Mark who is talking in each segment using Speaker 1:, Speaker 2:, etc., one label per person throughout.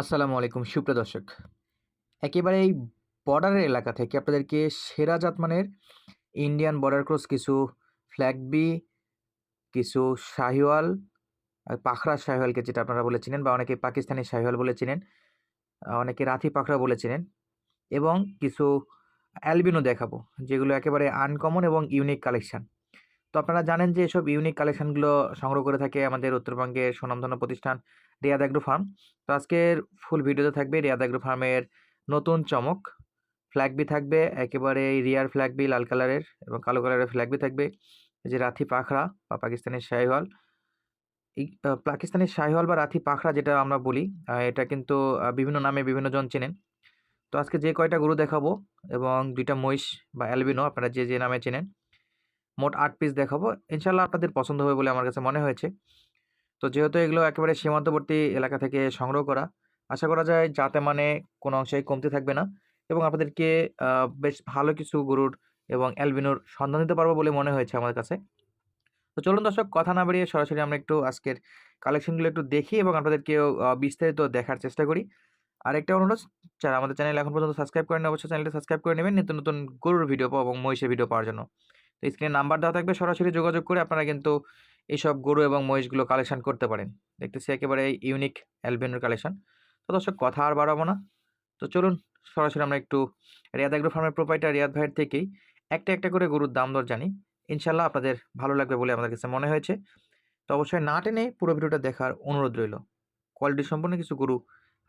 Speaker 1: আসসালামু আলাইকুম, সুপ্রিয় দর্শক। একেবারে এই বর্ডারের এলাকা থেকে আপনাদেরকে সেরা জাতমানের ইন্ডিয়ান বর্ডার ক্রস কিছু ফ্ল্যাগবি, কিছু শাহিওয়াল পাখরা শাহিওয়ালকে যেটা আপনারা বলে চিনেন বা অনেকে পাকিস্তানি শাহিওয়াল বলে চিনেন অনেকে রাথি পাখরা বলে চিনেন, এবং কিছু অ্যালবিনো দেখাবো, যেগুলো একেবারে আনকমন এবং ইউনিক কালেকশন তো আপনারা জানেন যে এসব ইউনিক কালেকশনগুলো সংগ্রহ করে থাকে আমাদের উত্তরবঙ্গের সুনামধন্য প্রতিষ্ঠান রিয়াদ অ্যাগ্রো ফার্ম তো আজকের ফুল ভিডিওতে থাকবে রিয়াদ অ্যাগ্রো ফার্মের নতুন চমক। ফ্ল্যাগবি থাকবে, একেবারে রিয়ার ফ্ল্যাগবি লাল কালারের এবং কালো কালারের ফ্ল্যাগবি থাকবে। এই যে রাথি পাখরা বা পাকিস্তানের শাহিওয়াল। এই পাকিস্তানের পাকিস্তানি শাহিওয়াল বা রাথি পাখরা যেটা আমরা বলি এটা কিন্তু বিভিন্ন নামে বিভিন্ন জন চেনেন। তো আজকে যে কয়টা গরু দেখাবো এবং দুইটা মহিষ বা অ্যালবিনো আপনারা যে যে নামে চেনেন। মোট আট পিস দেখাবো। ইনশাল্লাহ আপনাদের পছন্দ হবে বলে আমার কাছে মনে হয়েছে। তো যেহেতু এগুলো একেবারে সীমান্তবর্তী এলাকা থেকে সংগ্রহ করা, আশা করা যায় যাতে মানে কোনো অংশেই কমতে থাকবে না এবং আপনাদেরকে বেশ ভালো কিছু গরুর এবং অ্যালবিনোর সন্ধান দিতে পারব বলে মনে হয়েছে আমার কাছে। তো চলুন দর্শক, কথা না বাড়িয়ে সরাসরি আমরা একটু আজকের কালেকশনগুলো একটু দেখি এবং আপনাদেরকেও বিস্তারিত দেখার চেষ্টা করি। আর একটা অনুরোধ, যারা আমাদের চ্যানেল এখন পর্যন্ত সাবস্ক্রাইব করেন অবশ্যই চ্যানেলটা সাবস্ক্রাইব করে নেবেন। নিত্য নতুন গরুর ভিডিও এবং মহিষের ভিডিও পাওয়ার জন্য। তো স্ক্রিনে নাম্বার দেওয়া থাকবে, সরাসরি যোগাযোগ করে আপনারা কিন্তু এইসব গরু এবং মহিষগুলো কালেকশন করতে পারেন। দেখতেছি একেবারে ইউনিক অ্যালবিনোর কালেকশন তো দর্শক, কথা আর বাড়াবো না। তো চলুন, সরাসরি আমরা একটু রিয়াদ এগ্রো ফার্মের প্রোপাইটার রিয়াদ ভাইয়ের থেকেই একটা একটা করে গরুর দাম দর জানি। ইনশাল্লাহ আপনাদের ভালো লাগবে বলে আমাদের কাছে মনে হয়েছে। তো অবশ্যই না টেনে পুরো ভিডিওটা দেখার অনুরোধ রইল। কোয়ালিটি সম্পন্ন কিছু গরু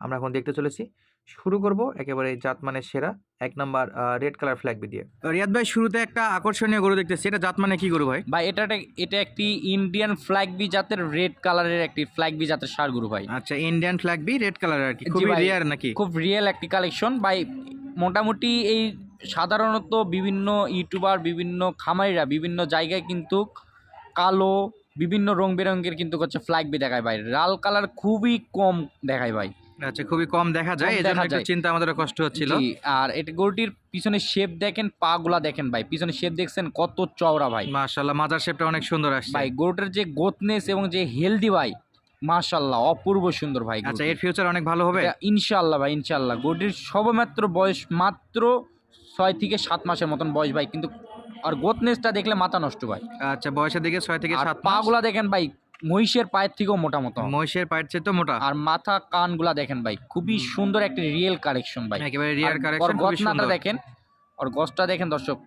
Speaker 1: আমরা এখন দেখতে চলেছি। শুরু করব একেবারে জাতমানের সেরা এক নাম্বার রেড কালার ফ্ল্যাগ দিয়ে রিয়াদ ভাই শুরুতে একটা আকর্ষণীয় গরু দেখতেছি। এটা জাতমানে কি গরু ভাই?
Speaker 2: বা এটা এটা একটি ইন্ডিয়ান ফ্ল্যাগ বি জাতের রেড কালারের একটি ফ্ল্যাগ বি জাতের সার গরু ভাই।
Speaker 1: আচ্ছা Indian flag B red colour আর কি।
Speaker 2: জি
Speaker 1: খুবই রিয়ার নাকি?
Speaker 2: খুব রিয়েল একটি কালেকশন বাই মোটামুটি এই সাধারণত বিভিন্ন ইউটিউবার বিভিন্ন খামারিরা বিভিন্ন জায়গায় কিন্তু কালো বিভিন্ন রং বেরঙের কিন্তু হচ্ছে ফ্ল্যাগ বি দেখায় ভাই। লাল কালার খুবই কম দেখায় ভাই।
Speaker 1: আচ্ছা খুবই কম দেখা যায় এই জন্য একটু চিন্তা আমাদের কষ্ট হচ্ছিল।
Speaker 2: আর এটা গরুটির পিছনে শেপ দেখেন পা গুলা দেখেন ভাই। পিছনে শেপ দেখছেন কত চওড়া ভাই।
Speaker 1: মাশাআল্লাহ মাজার শেপটা অনেক সুন্দর আসছে।
Speaker 2: ভাই গরুটার যে গোতনেস এবং যে হেলদি ভাই মাশাল্লাহ অপূর্ব সুন্দর ভাই
Speaker 1: আচ্ছা এর ফিউচার অনেক ভালো হবে?
Speaker 2: ইনশাআল্লাহ ভাই ইনশাআল্লাহ। গরুটির সবেমাত্র বয়স মাত্র ছয় থেকে সাত মাসের মতন বয়স ভাই কিন্তু আর গোতনেসটা দেখলে মাথা নষ্ট ভাই।
Speaker 1: আচ্ছা বয়সের দিকে ছয় থেকে সাত
Speaker 2: পা গুলা দেখেন ভাই মহিষের পায়ের থেকেও মোটা মতো।
Speaker 1: মহিষের পায়ের চেয়ে তো মোটা।
Speaker 2: আর মাথা কানগুলা দেখেন ভাই খুবই সুন্দর একটি রিয়েল কালেকশন ভাই।
Speaker 1: একেবারে
Speaker 2: আর
Speaker 1: কালেকশন খুবই সুন্দর।
Speaker 2: দেখেন ওর গছটা দেখেন দর্শক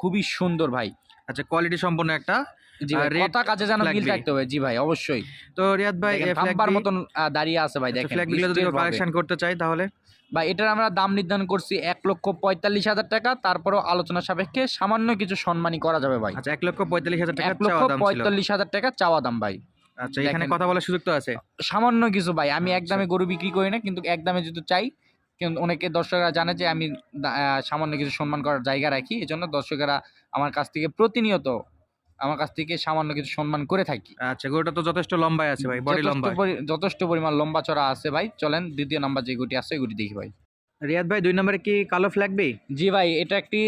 Speaker 2: খুবই সুন্দর ভাই।
Speaker 1: আচ্ছা কোয়ালিটি সম্পন্ন একটা
Speaker 2: জি ভাই
Speaker 1: আর red
Speaker 2: কথা কাজে যেন
Speaker 1: flag
Speaker 2: মিল থাকতে হবে জি ভাই অবশ্যই।
Speaker 1: তো রিয়াদ ভাই
Speaker 2: দেখেন, মতন দাঁড়িয়ে আছে ভাই দেখেন
Speaker 1: যদি কালেকশন করতে চাই তাহলে?
Speaker 2: বা এটার আমরা দাম নির্ধারণ করছি এক লক্ষ পঁয়তাল্লিশ হাজার টাকা। তারপরেও আলোচনা সাপেক্ষে সামান্য কিছু সম্মানী করা যাবে ভাই।
Speaker 1: আচ্ছা এক লক্ষ পঁয়তাল্লিশ হাজার টাকা
Speaker 2: এক লক্ষ
Speaker 1: চাওয়া দাম
Speaker 2: পঁয়তাল্লিশ হাজার টাকা চাওয়া দাম ভাই।
Speaker 1: আচ্ছা এখানে কথা বলার সুযোগ তো আছে।
Speaker 2: সামান্য কিছু ভাই আমি
Speaker 1: আচ্ছা।
Speaker 2: একদমে গরু বিক্রি করি না কিন্তু একদমে যদি চাই কিন্তু অনেকে দর্শকরা জানে যে আমি সামান্য কিছু সম্মান করার জায়গা রাখি এই জন্য দর্শকেরা আমার কাছ থেকে প্রতিনিয়ত আমার কাছ থেকে সামান্য কিছু সম্মান করে থাকি।
Speaker 1: আচ্ছা গরুটা তো যথেষ্ট লম্বায় আছে ভাই বডি লম্বা
Speaker 2: যথেষ্ট পরিমাণ লম্বা চড়া আছে ভাই চলেন দ্বিতীয় নাম্বার যে গুটি আছে এগুটি দেখি ভাই।
Speaker 1: রিয়াদ ভাই দুই নম্বরে কি কালো ফ্ল্যাগ বি
Speaker 2: জি ভাই এটা একটি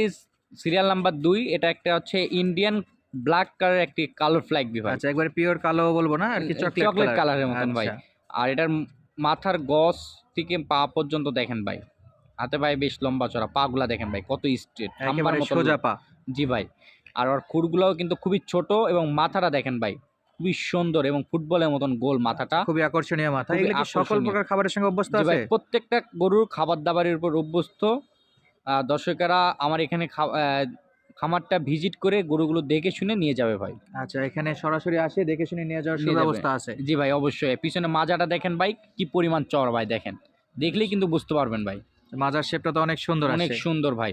Speaker 2: সিরিয়াল নাম্বার দুই এটা একটা হচ্ছে ইন্ডিয়ান ব্ল্যাক কালার একটি কালো ফ্ল্যাগ বি ভাই।
Speaker 1: আচ্ছা একবারে পিওর কালো বলব না আর কি চকলেট
Speaker 2: কালারের মতন ভাই। আর এটার মাথার গস থেকে পা পর্যন্ত দেখেন ভাই। হাতে ভাই বেশ লম্বা চড়া পা গুলা দেখেন ভাই কত স্ট্রেট
Speaker 1: একেবারে সোজা পা।
Speaker 2: জি ভাই। আর ওর খুরগুলাও কিন্তু খুবই ছোট এবং মাথাটা দেখেন ভাই খুবই সুন্দর এবং ফুটবলের মতন গোল মাথাটা।
Speaker 1: খুবই আকর্ষণীয় মাথা সকল প্রকার খাবারের সঙ্গে অভ্যস্ত আছে?
Speaker 2: প্রত্যেকটা গরুর খাবার দাবারের উপর অভ্যস্ত। দর্শকেরা আমার এখানে খামারটা ভিজিট করে গরুগুলো দেখে শুনে নিয়ে যাবে ভাই।
Speaker 1: আচ্ছা এখানে সরাসরি আসে দেখে শুনে নিয়ে যাওয়ার। সুব্যবস্থা আছে।
Speaker 2: জি ভাই অবশ্যই। পিছনে মাজাটা দেখেন ভাই কি পরিমাণ চড় ভাই দেখেন। দেখলেই কিন্তু বুঝতে পারবেন ভাই।
Speaker 1: মাজার শেপটা তো অনেক সুন্দর
Speaker 2: অনেক সুন্দর ভাই।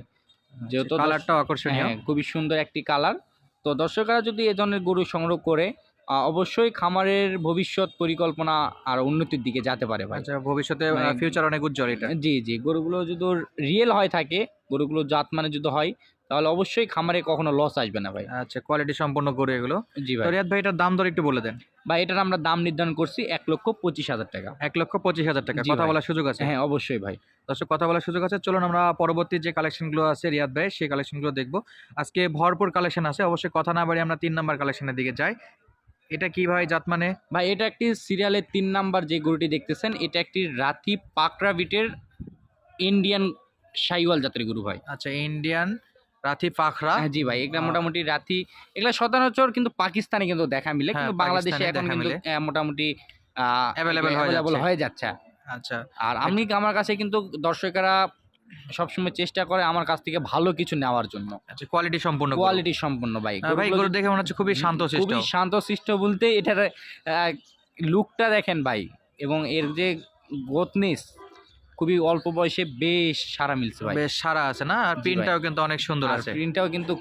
Speaker 2: যেহেতু
Speaker 1: কালারটা আকর্ষণীয়।
Speaker 2: হ্যাঁ খুবই সুন্দর একটি কালার তো দর্শকরা যদি এ ধরনের গরু সংগ্রহ করে আহ, অবশ্যই খামারের ভবিষ্যৎ পরিকল্পনা আর উন্নতির দিকে যেতে পারে ভাই।
Speaker 1: আচ্ছা ভবিষ্যতে
Speaker 2: মানে-
Speaker 1: ফিউচার অনেক উজ্জ্বল এটা।
Speaker 2: জি জি গরুগুলো যদি রিয়েল হয় থাকে গরুগুলো জাত মানে যদি হয় তাহলে অবশ্যই খামারে কখনো লস আসবে না ভাই।
Speaker 1: আচ্ছা কোয়ালিটি সম্পন্ন গরু এগুলো।
Speaker 2: জি ভাই।
Speaker 1: রিয়াদ ভাই এটার দাম দর একটু বলে দেন।
Speaker 2: ভাই এটার আমরা দাম নির্ধারণ করছি এক লক্ষ পঁচিশ হাজার টাকা।
Speaker 1: এক লক্ষ পঁচিশ হাজার টাকা। কথা বলার সুযোগ আছে?
Speaker 2: হ্যাঁ অবশ্যই ভাই।
Speaker 1: দর্শক কথা বলার সুযোগ আছে। চলুন আমরা পরবর্তী যে কালেকশনগুলো আছে রিয়াদ ভাই সেই কালেকশনগুলো দেখব। আজকে ভরপুর কালেকশন আছে। অবশ্যই কথা না বাড়ি আমরা তিন নাম্বার কালেকশনের দিকে যাই। এটা কি ভাই জাত মানে?
Speaker 2: ভাই এটা একটি সিরিয়ালের তিন নাম্বার যে গরুটি দেখতেছেন এটা একটি রাতি পাকরা বিটের ইন্ডিয়ান সাইওয়াল জাতের গরু ভাই।
Speaker 1: আচ্ছা ইন্ডিয়ান রাথি পাখরা
Speaker 2: হ্যাঁ জি ভাই এগুলা মোটামুটি রাতি এগুলা সচরাচর কিন্তু পাকিস্তানে কিন্তু দেখা মিলে
Speaker 1: হ্যাঁ,
Speaker 2: কিন্তু বাংলাদেশে এখন কিন্তু মোটামুটি
Speaker 1: Available হয়ে যাচ্ছে। আচ্ছা।
Speaker 2: আর আমি আমার কাছে কিন্তু দর্শকেরা সবসময় চেষ্টা করে আমার কাছ থেকে ভালো কিছু নেওয়ার জন্য।
Speaker 1: আচ্ছা কোয়ালিটি সম্পূর্ণ
Speaker 2: কোয়ালিটি সম্পন্ন ভাই
Speaker 1: ভাই গরু দেখে মনে হচ্ছে খুবই শান্ত শিষ্ট
Speaker 2: খুবই শান্তশিষ্ট বলতে এটার লুকটা দেখেন ভাই এবং এর যে গোতনেস খুবই অল্প বয়সে বেশ সারা মিলছে ভাই।
Speaker 1: বেশ সারা আছে না? আর প্রিন্টটাও কিন্তু অনেক সুন্দর আছে।
Speaker 2: প্রিন্টটাও কিন্তু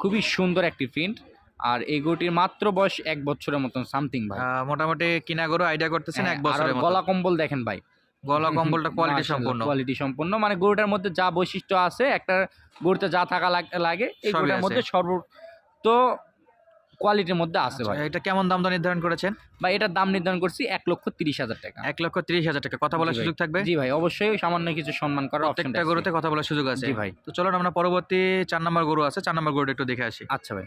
Speaker 2: খুবই সুন্দর একটি প্রিন্ট আর এই গরুটির মাত্র বয়স এক বছরের মতন সামথিং ভাই।
Speaker 1: মোটামুটি কিনা গরু আইডিয়া করতেছেন এক বছরের
Speaker 2: গলা কম্বল দেখেন ভাই।
Speaker 1: গলা কম্বলটা কোয়ালিটি সম্পূর্ণ
Speaker 2: কোয়ালিটি সম্পূর্ণ মানে গরুটার মধ্যে যা বৈশিষ্ট্য আছে একটা গরুতে যা থাকা লাগে এই গরুটার মধ্যে সর্ব তো কোয়ালিটির মধ্যে আছে
Speaker 1: আচ্ছা,
Speaker 2: ভাই।
Speaker 1: এটা কেমন দাম দর নির্ধারণ করেছেন?
Speaker 2: বা এটার দাম নির্ধারণ করছি এক লক্ষ তিরিশ হাজার টাকা।
Speaker 1: এক লক্ষ তিরিশ হাজার টাকা। কথা বলার সুযোগ থাকবে?
Speaker 2: জি ভাই অবশ্যই সামান্য কিছু সম্মান করার
Speaker 1: প্রত্যেকটা গরুতে কথা বলার সুযোগ আছে।
Speaker 2: জি ভাই।
Speaker 1: তো চলুন আমরা পরবর্তী চার নম্বর গরু আছে চার নম্বর গরুটা একটু দেখে আসি।
Speaker 2: আচ্ছা ভাই।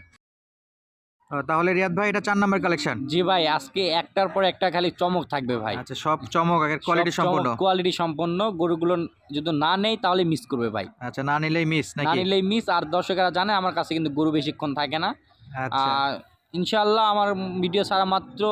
Speaker 1: তাহলে রিয়াদ ভাই এটা চার নম্বর কালেকশন
Speaker 2: জি ভাই আজকে একটার পর একটা খালি চমক থাকবে ভাই।
Speaker 1: আচ্ছা সব চমক আগের কোয়ালিটি সম্পূর্ণ?
Speaker 2: কোয়ালিটি সম্পন্ন গরুগুলো যদি না নেই তাহলে মিস করবে ভাই।
Speaker 1: আচ্ছা না নিলেই মিস
Speaker 2: না
Speaker 1: নাকি?
Speaker 2: নিলেই মিস আর দর্শকেরা জানে আমার কাছে কিন্তু গরু বেশিক্ষণ থাকে না। আর ইনশাল্লাহ আমার ভিডিও ছাড়া মাত্র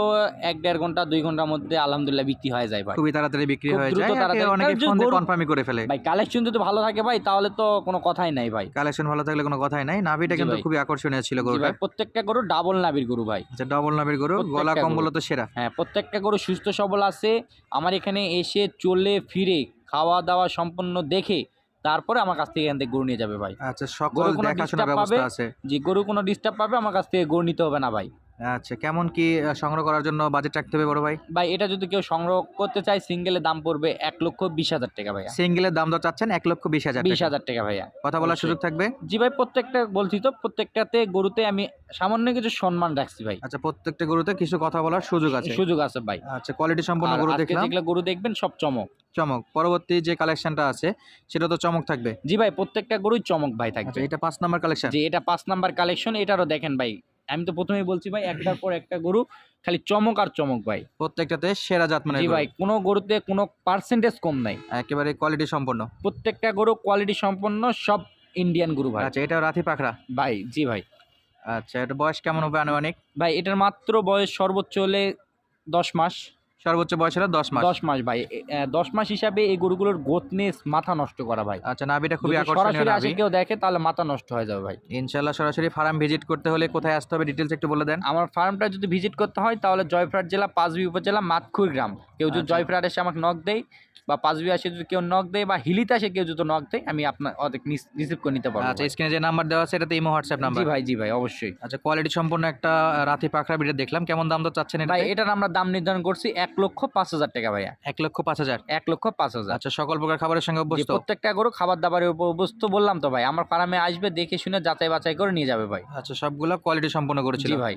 Speaker 2: এক দেড় ঘণ্টা দুই ঘণ্টার মধ্যে আলহামদুলিল্লাহ বিক্রি হয়ে যায় ভাই।
Speaker 1: খুবই তাড়াতাড়ি বিক্রি হয়ে যায়।
Speaker 2: তাড়াতাড়ি।
Speaker 1: অনেকে ফোন দিয়ে কনফার্মই করে ফেলে।
Speaker 2: ভাই কালেকশন যদি ভালো থাকে ভাই তাহলে তো কোনো কথাই নাই ভাই।
Speaker 1: কালেকশন ভালো থাকলে কোনো কথাই নাই। নাভিটা কিন্তু খুবই আকর্ষণীয় ছিল গরু
Speaker 2: ভাই প্রত্যেকটা গরু ডাবল নাবির গরু ভাই।
Speaker 1: আচ্ছা ডবল নাভির গরু গলা কম্বল তো সেরা।
Speaker 2: হ্যাঁ প্রত্যেকটা গরু সুস্থ সবল আছে। আমার এখানে এসে চলে ফিরে খাওয়া দাওয়া সম্পন্ন দেখে তারপরে আমার কাছ থেকে এখান থেকে গরু নিয়ে যাবে ভাই।
Speaker 1: আচ্ছা সকল দেখাশোনার ব্যবস্থা আছে।
Speaker 2: যে গরু কোনো ডিস্টার্ব পাবে? আমার কাছ থেকে গরু নিতে হবে না ভাই।
Speaker 1: আচ্ছা কেমন কি সংগ্রহ করার জন্য বাজেট রাখতে হবে বড় ভাই?
Speaker 2: ভাই এটা যদি কেউ সংগ্রহ করতে চায় সিঙ্গেলের দাম পড়বে এক লক্ষ বিশ হাজার টাকা ভাইয়া।
Speaker 1: সিঙ্গেলের দাম দর চাচ্ছেন এক লক্ষ বিশ হাজার
Speaker 2: বিশ হাজার টাকা ভাইয়া।
Speaker 1: কথা বলার সুযোগ থাকবে?
Speaker 2: জি ভাই প্রত্যেকটা বলছি তো প্রত্যেকটাতে গরুতে আমি সামান্য কিছু সম্মান রাখছি ভাই।
Speaker 1: আচ্ছা প্রত্যেকটা গরুতে কিছু কথা বলার সুযোগ আছে?
Speaker 2: সুযোগ আছে ভাই।
Speaker 1: আচ্ছা কোয়ালিটি সম্পন্ন গরু দেখলাম।
Speaker 2: যেগুলো গরু দেখবেন সব চমক।
Speaker 1: চমক। পরবর্তী যে কালেকশনটা আছে সেটা তো চমক থাকবে।
Speaker 2: জি ভাই প্রত্যেকটা গরুই চমক ভাই থাকবে।
Speaker 1: আচ্ছা এটা পাঁচ নাম্বার কালেকশন
Speaker 2: যে এটা পাঁচ নাম্বার কালেকশন এটারও দেখেন ভাই আমি তো প্রথমেই বলছি ভাই একটার পর একটা গরু খালি চমক আর চমক ভাই।
Speaker 1: প্রত্যেকটাতে সেরা জাত মানে
Speaker 2: ভাই কোনো গরুতে কোনো পার্সেন্টেজ কম নাই।
Speaker 1: একেবারে কোয়ালিটি সম্পন্ন।
Speaker 2: প্রত্যেকটা গরু কোয়ালিটি সম্পন্ন সব ইন্ডিয়ান গরু ভাই।
Speaker 1: আচ্ছা এটা রাথি পাখরা
Speaker 2: ভাই জি ভাই।
Speaker 1: আচ্ছা এটা বয়স কেমন হবে আনুমানিক?
Speaker 2: ভাই এটার মাত্র বয়স সর্বোচ্চ হলে দশ মাস।
Speaker 1: সর্বোচ্চ বয়স হলো দশ মাস।
Speaker 2: দশ মাস ভাই। দশ মাস হিসাবে এই গরুগুলোর গোতনেস মাথা নষ্ট করা ভাই।
Speaker 1: আচ্ছা নাভিটা খুবই আকর্ষণীয় নাভি।
Speaker 2: কেউ দেখে তাহলে মাথা নষ্ট হয়ে যাবে ভাই।
Speaker 1: ইনশাল্লাহ সরাসরি ফার্ম ভিজিট করতে হলে কোথায় আসতে হবে ডিটেলস একটু বলে দেন।
Speaker 2: আমার ফার্মটা যদি ভিজিট করতে হয় তাহলে জয়ফ্রাট জেলা পাঁচবি উপজেলা মাতখুর গ্রাম। কেউ যদি
Speaker 1: আচ্ছা।
Speaker 2: জয়ফ্রাট এসে আমাকে নক দেয় বা পাঁচবি আসে যদি কেউ নক দেয় বা হিলিতে আসে কেউ যদি নক দেয় আমি আপনার অনেক রিসিভ করে নিতে পারব
Speaker 1: আচ্ছা। স্ক্রিনে যে নাম্বার দেওয়া আছে এটাতে ইমো হোয়াটসঅ্যাপ নাম্বার
Speaker 2: জি ভাই জি ভাই অবশ্যই।
Speaker 1: আচ্ছা কোয়ালিটি সম্পন্ন একটা রাথি পাখরা ভিডিও দেখলাম। কেমন দাম তো চাচ্ছেন এটা
Speaker 2: ভাই এটার আমরা দাম নির্ধারণ করছি এক লক্ষ পাঁচ হাজার টাকা ভাইয়া।
Speaker 1: এক লক্ষ পাঁচ হাজার?
Speaker 2: এক লক্ষ পাঁচ হাজার।
Speaker 1: আচ্ছা সকল প্রকার খাবারের সঙ্গে অভ্যস্ত?
Speaker 2: প্রত্যেকটা গরু খাবার দাবারের উপর অভ্যস্ত বললাম তো ভাই। আমার ফার্মে আসবে দেখে শুনে যাচাই বাছাই করে নিয়ে যাবে ভাই।
Speaker 1: আচ্ছা সবগুলো কোয়ালিটি সম্পন্ন করেছিল।
Speaker 2: ভাই।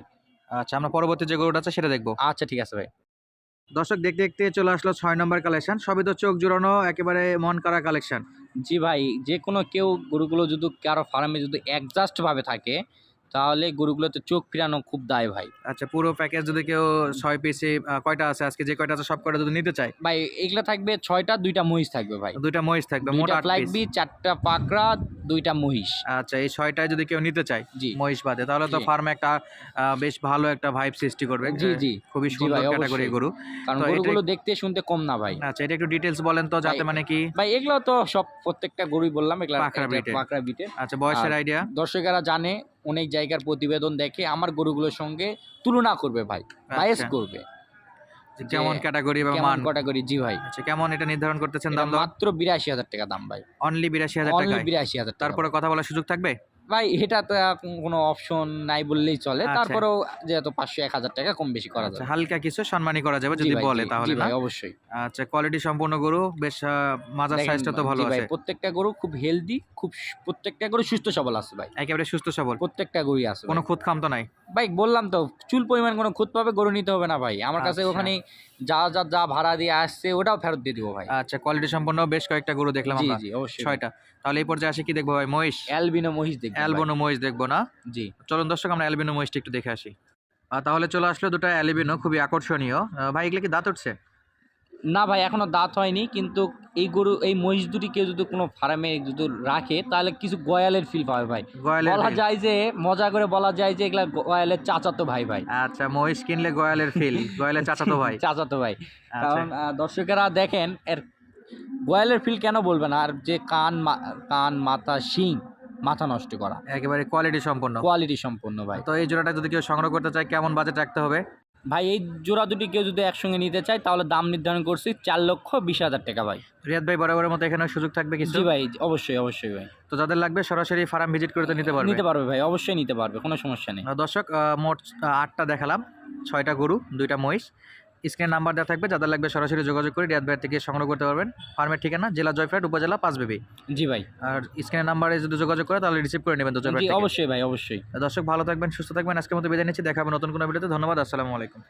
Speaker 1: আচ্ছা আমরা পরবর্তী যে গরুটা আছে সেটা দেখব।
Speaker 2: আচ্ছা ঠিক আছে ভাই।
Speaker 1: দর্শক দেখতে দেখতে চলে আসলো ছয় নম্বর কালেকশন সবই তো চোখ জুড়ানো একেবারে মন কারা কালেকশন
Speaker 2: জি ভাই যে কোনো কেউ গরুগুলো যদি কারও ফার্মে যদি অ্যাডজাস্ট ভাবে থাকে তাহলে গরুগুলোতে চোখ ফিরানো খুব দায় ভাই।
Speaker 1: আচ্ছা পুরো প্যাকেজ যদি কেউ ছয় পিসে কয়টা আছে? আজকে যে কয়টা আছে সব কয়টা যদি নিতে চায়?
Speaker 2: ভাই এগুলো থাকবে ছয়টা দুইটা মহিষ থাকবে ভাই।
Speaker 1: দুইটা মহিষ থাকবে মোট
Speaker 2: দুইটা ফ্লাইট বি চারটা পাকড়া দুইটা মহিষ।
Speaker 1: আচ্ছা এই ছয়টায় যদি কেউ নিতে চায়
Speaker 2: জি।
Speaker 1: মহিষ বাদে তাহলে তো। ফার্মে একটা বেশ ভালো একটা ভাইব সৃষ্টি করবে।
Speaker 2: জি জি।
Speaker 1: খুবই সুন্দর ক্যাটাগরি গরু।
Speaker 2: কারণ গরুগুলো দেখতে শুনতে কম না ভাই।
Speaker 1: আচ্ছা এটা একটু ডিটেলস বলেন তো যাতে মানে কি
Speaker 2: ভাই এগুলো তো সব প্রত্যেকটা গরুই বললাম এগুলো
Speaker 1: পাকড়া
Speaker 2: বিটের
Speaker 1: আচ্ছা বয়সের আইডিয়া
Speaker 2: দর্শকেরা জানে অনেক জায়গার প্রতিবেদন দেখে আমার গরুগুলোর সঙ্গে তুলনা করবে ভাই বাইস
Speaker 1: আচ্ছা,
Speaker 2: করবে।
Speaker 1: কেমন ক্যাটাগরি বা মান?
Speaker 2: ক্যাটাগরি জি ভাই।
Speaker 1: আচ্ছা কেমন এটা নির্ধারণ করতেছেন দাম
Speaker 2: মাত্র বিরাশি হাজার টাকা দাম ভাই।
Speaker 1: অনলি বিরাশি হাজার
Speaker 2: অনলি
Speaker 1: টাকায়
Speaker 2: বিরাশি হাজার তারপরে
Speaker 1: কথা বলার সুযোগ থাকবে?
Speaker 2: ভাই এটা তো কোনো অপশন নাই বললেই চলে।
Speaker 1: আচ্ছা।
Speaker 2: তারপরেও যেহেতু পাঁচশো এক হাজার টাকা কম বেশি করা
Speaker 1: আচ্ছা
Speaker 2: যাবে।
Speaker 1: হালকা কিছু সম্মানই করা যাবে যদি বলে তাহলে
Speaker 2: ভাই অবশ্যই।
Speaker 1: আচ্ছা কোয়ালিটি সম্পূর্ণ গরু বেশ মাজার সাইজটা তো ভালো আছে।
Speaker 2: প্রত্যেকটা গরু খুব হেলদি খুব প্রত্যেকটা গরু সুস্থ সবল আছে ভাই।
Speaker 1: একেবারে সুস্থ সবল।
Speaker 2: প্রত্যেকটা গরুই আছে
Speaker 1: কোনো খুদ খাম তো নাই?
Speaker 2: ভাই বললাম তো চুল পরিমাণ কোনো খুদ পাবে গরু নিতে হবে না ভাই। আমার কাছে
Speaker 1: আচ্ছা।
Speaker 2: ওখানে যা যা যা ভাড়া দিয়ে আসছে ওটাও ফেরত দিয়ে দিব ভাই।
Speaker 1: আচ্ছা কোয়ালিটি সম্পন্ন বেশ কয়েকটা গরু দেখলাম
Speaker 2: জি
Speaker 1: আমরা।
Speaker 2: জি অবশ্যই।
Speaker 1: ছয়টা। তাহলে এই পর্যায়ে আসে কি দেখব ভাই? মহিষ?
Speaker 2: অ্যালবিনো মহিষ দেখব
Speaker 1: অ্যালবিনো মহিষ দেখব না?
Speaker 2: জি।
Speaker 1: চলুন দর্শক আমরা অ্যালবিনো মহিষটা একটু দেখে আসি। তাহলে চলে আসলো দুটো অ্যালবিনো খুবই আকর্ষণীয়। ভাই এগুলো কি দাঁত উঠছে?
Speaker 2: না ভাই এখনও দাঁত হয়নি কিন্তু এই গরু এই মহিষ দুটি কেউ যদি কোনো ফার্মে যদি রাখে তাহলে কিছু গয়ালের ফিল পাবে ভাই। বলা যায় যে মজা করে বলা যায় যে এগুলা গয়ালের চাচাতো ভাই ভাই।
Speaker 1: আচ্ছা মহিষ কিনলে গয়ালের ফিল গয়ালের চাচাতো ভাই।
Speaker 2: চাচাতো ভাই।
Speaker 1: আচ্ছা।
Speaker 2: কারণ দর্শকেরা দেখেন এর গয়ালের ফিল কেন বলবেন আর যে কান কান মাথা শিং মাথা নষ্ট করা।
Speaker 1: একেবারে কোয়ালিটি সম্পন্ন।
Speaker 2: কোয়ালিটি সম্পন্ন ভাই।
Speaker 1: তো এই জোড়াটা যদি কেউ সংগ্রহ করতে চায় কেমন বাজেট রাখতে হবে?
Speaker 2: ভাই এই জোড়া দুটি কেউ যদি একসঙ্গে নিতে চায় তাহলে দাম নির্ধারণ করছি চার লক্ষ বিশ হাজার টাকা ভাই।
Speaker 1: রিয়াদ ভাই বরাবরের মতো এখানে সুযোগ থাকবে কিছু?
Speaker 2: জি ভাই অবশ্যই অবশ্যই ভাই।
Speaker 1: তো যাদের লাগবে সরাসরি ফার্ম ভিজিট করতে নিতে পারবে?
Speaker 2: নিতে পারবে ভাই অবশ্যই নিতে পারবে কোনো সমস্যা নেই।
Speaker 1: দর্শক মোট আটটা দেখালাম ছয়টা গরু দুইটা মহিষ। স্ক্রিন নাম্বার দেওয়া থাকবে যাদের লাগবে সরাসরি যোগাযোগ করে রিয়াদ ভাইয়ের থেকে সংগ্রহ করতে পারবেন। ফার্মের ঠিকানা জেলা জয়ফ্রাট উপজেলা পাঁচবিবি
Speaker 2: জি ভাই।
Speaker 1: আর স্ক্রিনের নাম্বারে যদি যোগাযোগ করে তাহলে রিসিভ করে নেবেন তো।
Speaker 2: অবশ্যই ভাই অবশ্যই।
Speaker 1: দর্শক ভালো থাকবেন সুস্থ থাকবেন। আজকে মতো বিদায় নিচ্ছি দেখাবো নতুন কোনো ভিডিওতে। ধন্যবাদ আসসালামু আলাইকুম।